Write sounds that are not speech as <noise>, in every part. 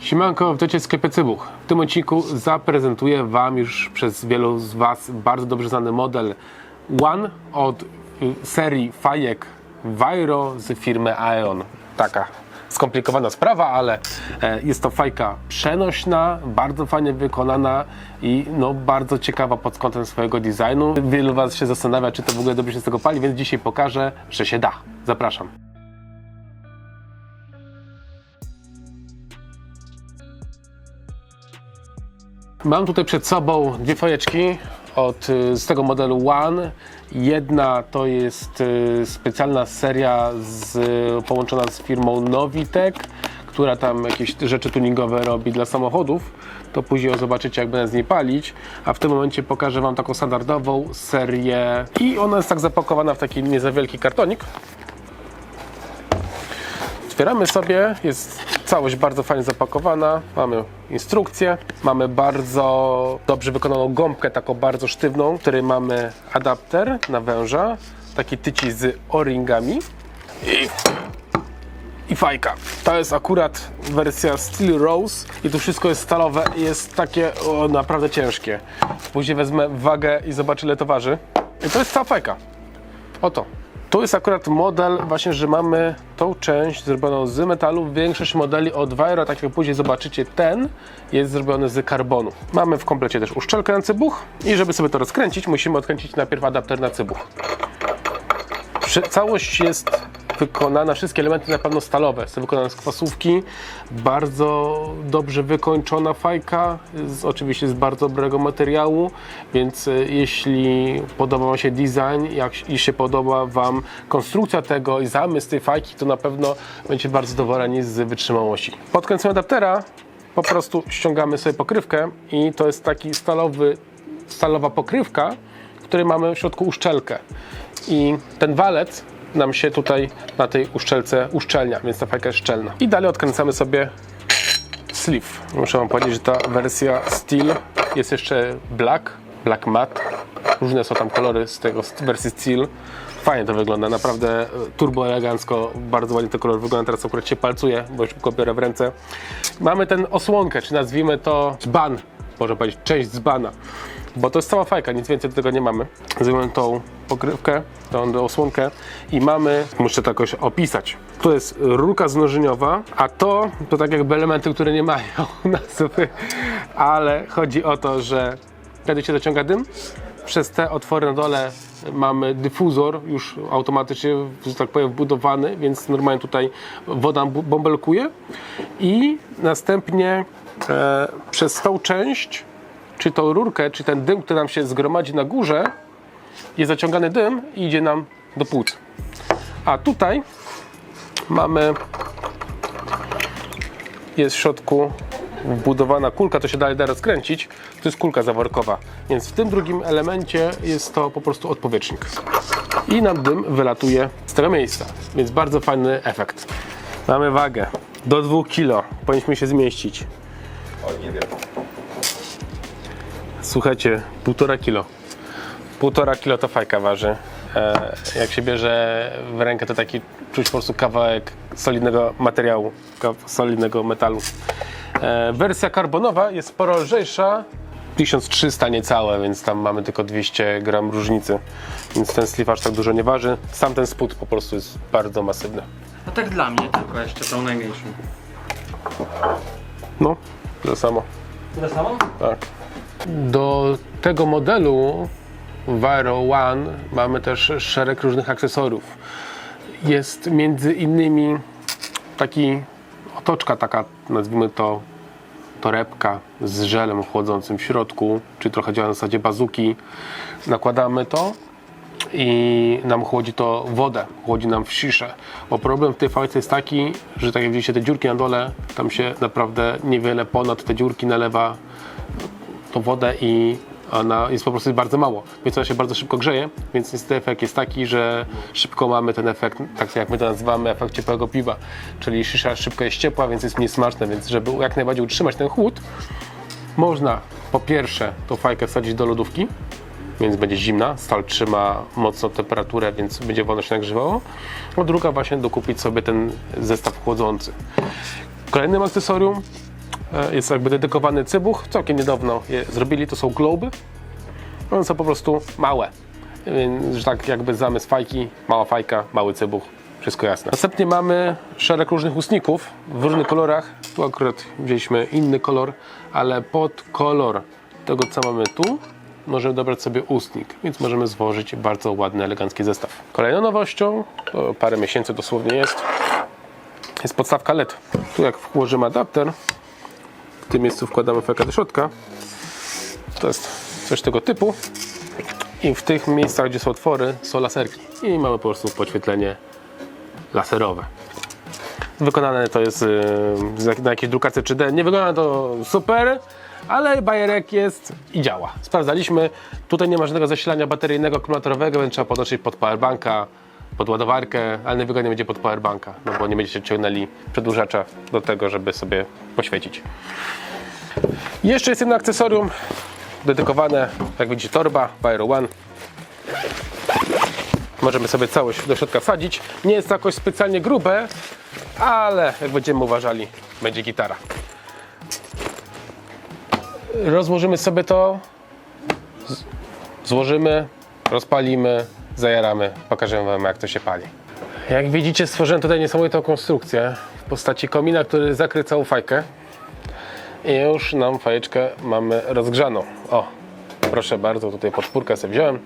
Siemanko, witajcie w sklepie Cybuch. W tym odcinku zaprezentuję Wam już przez wielu z Was bardzo dobrze znany model One od y, serii fajek Vairo z firmy Aeon. Taka skomplikowana sprawa, ale e, jest to fajka przenośna, bardzo fajnie wykonana i no, bardzo ciekawa pod kątem swojego designu. Wielu Was się zastanawia, czy to w ogóle dobrze się z tego pali, więc dzisiaj pokażę, że się da. Zapraszam. Mam tutaj przed sobą dwie fajeczki od, y, z tego modelu One. Jedna to jest y, specjalna seria z, połączona z firmą Novitec, która tam jakieś rzeczy tuningowe robi dla samochodów. To później zobaczycie, jak będę z niej palić. A w tym momencie pokażę Wam taką standardową serię. I ona jest tak zapakowana w taki nie za wielki kartonik. Otwieramy sobie, jest całość bardzo fajnie zapakowana. Mamy instrukcję, mamy bardzo dobrze wykonaną gąbkę, taką bardzo sztywną, w której mamy adapter na węża, taki tyci z o-ringami i, i fajka. To jest akurat wersja Steel Rose i tu wszystko jest stalowe i jest takie o, naprawdę ciężkie. Później wezmę wagę i zobaczę ile to waży. I to jest cała fajka. Oto. Tu jest akurat model właśnie, że mamy tą część zrobioną z metalu. Większość modeli od Vairo, tak jak później zobaczycie, ten jest zrobiony z karbonu. Mamy w komplecie też uszczelkę na cybuch i żeby sobie to rozkręcić, musimy odkręcić najpierw adapter na cybuch. Całość jest wykonana, wszystkie elementy na pewno stalowe, są wykonane z kwasówki, bardzo dobrze wykończona fajka, z, oczywiście z bardzo dobrego materiału, więc e, jeśli podoba Wam się design, jak i się podoba Wam konstrukcja tego i zamysł tej fajki, to na pewno będziecie bardzo zadowoleni z wytrzymałości. Pod końcem adaptera po prostu ściągamy sobie pokrywkę i to jest taki stalowy, stalowa pokrywka, w której mamy w środku uszczelkę. I ten walec nam się tutaj na tej uszczelce uszczelnia, więc ta fajka jest szczelna. I dalej odkręcamy sobie sleeve. Muszę Wam powiedzieć, że ta wersja Steel jest jeszcze black, black matte. Różne są tam kolory z tego z wersji Steel. Fajnie to wygląda, naprawdę e, turbo elegancko, bardzo ładnie ten kolor wygląda. Teraz akurat się palcuje, bo go biorę w ręce. Mamy ten osłonkę, czy nazwijmy to dzban, można powiedzieć, część dzbana. Bo to jest cała fajka, nic więcej do tego nie mamy. Zajmujemy tą pokrywkę, tą osłonkę i mamy, muszę to jakoś opisać. To jest rurka znożeniowa, a to to tak jakby elementy, które nie mają <laughs> nazwy, ale chodzi o to, że kiedy się dociąga dym, przez te otwory na dole mamy dyfuzor już automatycznie, że tak powiem, wbudowany, więc normalnie tutaj woda bąbelkuje i następnie e, przez tą część czy tą rurkę, czy ten dym, który nam się zgromadzi na górze, jest zaciągany dym i idzie nam do płuc. A tutaj mamy, jest w środku wbudowana kulka, to się dalej da rozkręcić, to jest kulka zaworkowa. Więc w tym drugim elemencie jest to po prostu odpowietrznik. I nam dym wylatuje z tego miejsca, więc bardzo fajny efekt. Mamy wagę do 2 kg, powinniśmy się zmieścić. O, nie wiem. Słuchajcie, półtora kilo. Półtora kilo to fajka waży. E, jak się bierze w rękę, to taki czuć po prostu kawałek solidnego materiału, solidnego metalu. E, wersja karbonowa jest sporo lżejsza, 1300 niecałe, więc tam mamy tylko 200 gram różnicy. Więc ten sleeve aż tak dużo nie waży. Sam ten spód po prostu jest bardzo masywny. No tak dla mnie tylko jeszcze tą najmniejszą. No, to samo. Tyle samo? Tak. Do tego modelu Viro One mamy też szereg różnych akcesoriów. Jest między innymi taki otoczka taka, nazwijmy to torebka z żelem chłodzącym w środku, czy trochę działa na zasadzie bazuki. Nakładamy to i nam chłodzi to wodę, chłodzi nam w sziszę. Bo problem w tej fajce jest taki, że tak jak widzicie te dziurki na dole, tam się naprawdę niewiele ponad te dziurki nalewa tą wodę i ona jest po prostu bardzo mało, więc ona się bardzo szybko grzeje, więc niestety efekt jest taki, że szybko mamy ten efekt, tak jak my to nazywamy, efekt ciepłego piwa, czyli szysza szybko jest ciepła, więc jest mniej smaczne, więc żeby jak najbardziej utrzymać ten chłód, można po pierwsze tą fajkę wsadzić do lodówki, więc będzie zimna, stal trzyma mocno temperaturę, więc będzie wolno się nagrzewało, a druga właśnie dokupić sobie ten zestaw chłodzący. Kolejnym akcesorium Jest jakby dedykowany cybuch. Całkiem niedawno je zrobili. To są globy. One są po prostu małe. Że tak jakby zamysł fajki, mała fajka, mały cybuch. Wszystko jasne. Następnie mamy szereg różnych ustników w różnych kolorach. Tu akurat wzięliśmy inny kolor, ale pod kolor tego, co mamy tu, możemy dobrać sobie ustnik, więc możemy złożyć bardzo ładny, elegancki zestaw. Kolejną nowością, to parę miesięcy dosłownie jest, jest podstawka LED. Tu jak włożymy adapter, w tym miejscu wkładamy fajkę do środka. To jest coś tego typu. I w tych miejscach, gdzie są otwory, są laserki. I mamy po prostu podświetlenie laserowe. Wykonane to jest yy, na jakiejś drukarce 3D. Nie wygląda to super, ale bajerek jest i działa. Sprawdzaliśmy. Tutaj nie ma żadnego zasilania bateryjnego, akumulatorowego, więc trzeba podnosić pod powerbanka, pod ładowarkę, ale najwygodniej będzie pod powerbanka, no bo nie będziecie ciągnęli przedłużacza do tego, żeby sobie poświecić. Jeszcze jest jedno akcesorium dedykowane, jak widzicie, torba Pyro One. Możemy sobie całość do środka wsadzić. Nie jest to jakoś specjalnie grube, ale jak będziemy uważali, będzie gitara. Rozłożymy sobie to, złożymy, rozpalimy, zajaramy, pokażemy Wam jak to się pali. Jak widzicie stworzyłem tutaj niesamowitą konstrukcję w postaci komina, który zakrył całą fajkę. I już nam fajeczkę mamy rozgrzaną. O, proszę bardzo, tutaj podpórkę sobie wziąłem.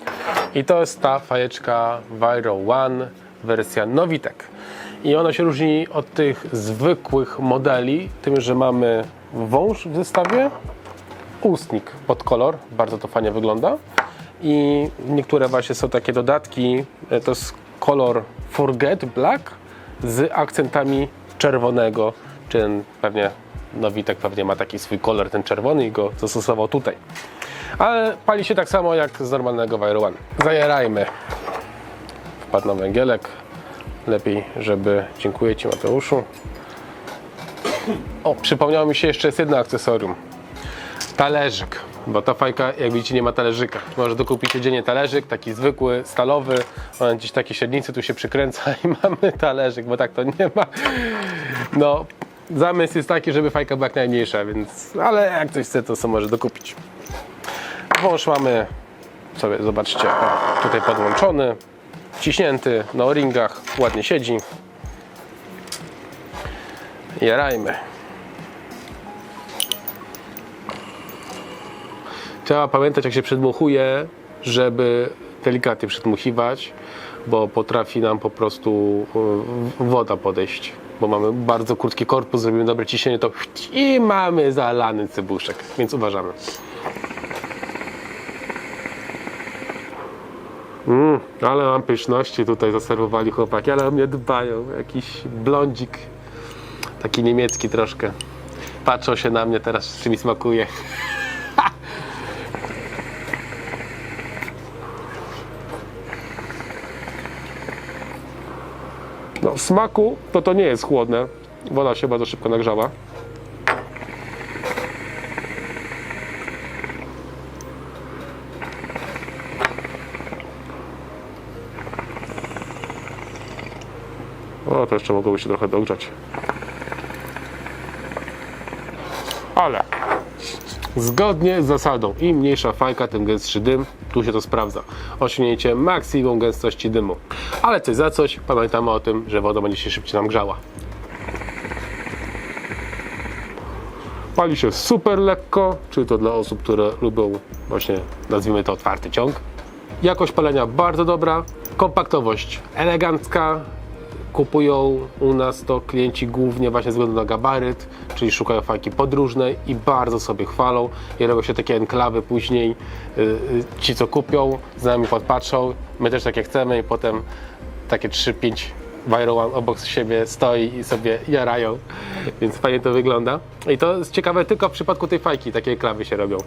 I to jest ta fajeczka Viro One wersja Novitek. I ona się różni od tych zwykłych modeli, tym, że mamy wąż w zestawie, ustnik pod kolor, bardzo to fajnie wygląda. I niektóre właśnie są takie dodatki, e, to jest kolor Forget Black z akcentami czerwonego, czy pewnie Nowitek pewnie ma taki swój kolor, ten czerwony i go zastosował tutaj. Ale pali się tak samo jak z normalnego Wire One. Zajarajmy. Wpadł na węgielek. Lepiej, żeby... Dziękuję Ci Mateuszu. O, przypomniało mi się jeszcze jest jedno akcesorium. Talerzyk, bo ta fajka, jak widzicie, nie ma talerzyka. Może dokupić codziennie talerzyk, taki zwykły, stalowy, on gdzieś takie średnicy tu się przykręca <laughs> i mamy talerzyk, bo tak to nie ma. No, zamysł jest taki, żeby fajka była jak najmniejsza, więc, ale jak ktoś chce, to sobie może dokupić. Wąż mamy sobie, zobaczcie, o, tutaj podłączony, ciśnięty, na o-ringach, ładnie siedzi. Jarajmy. Trzeba pamiętać, jak się przedmuchuje, żeby delikatnie przedmuchiwać, bo potrafi nam po prostu y, woda podejść. Bo mamy bardzo krótki korpus, zrobimy dobre ciśnienie, to i mamy zalany cybuszek, więc uważamy. Mm, ale mam pyszności tutaj zaserwowali chłopaki, ale o mnie dbają. Jakiś blondzik, taki niemiecki troszkę. Patrzą się na mnie teraz, czy mi smakuje. No, w smaku to to nie jest chłodne. Woda się bardzo szybko nagrzała. O, to jeszcze mogłoby się trochę dogrzać. Ale Zgodnie z zasadą, im mniejsza fajka, tym gęstszy dym. Tu się to sprawdza. Osiągnięcie maksimum gęstości dymu. Ale coś za coś, pamiętamy o tym, że woda będzie się szybciej nam grzała. Pali się super lekko, czyli to dla osób, które lubią właśnie, nazwijmy to otwarty ciąg. Jakość palenia bardzo dobra, kompaktowość elegancka. Kupują u nas to klienci głównie właśnie ze względu na gabaryt, czyli szukają fajki podróżnej i bardzo sobie chwalą. I robią się takie enklawy później. y, y, Ci, co kupią, z nami podpatrzą, my też takie chcemy i potem takie 3-5 Viro One obok siebie stoi i sobie jarają, więc fajnie to wygląda. I to jest ciekawe tylko w przypadku tej fajki, takie enklawy się robią.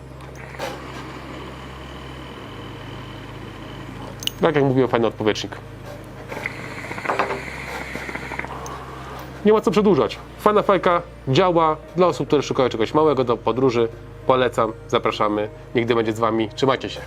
Tak jak mówiłem, fajny odpowietrznik. Nie ma co przedłużać. Fajna fajka działa dla osób, które szukają czegoś małego do podróży. Polecam, zapraszamy. Nigdy będzie z Wami. Trzymajcie się.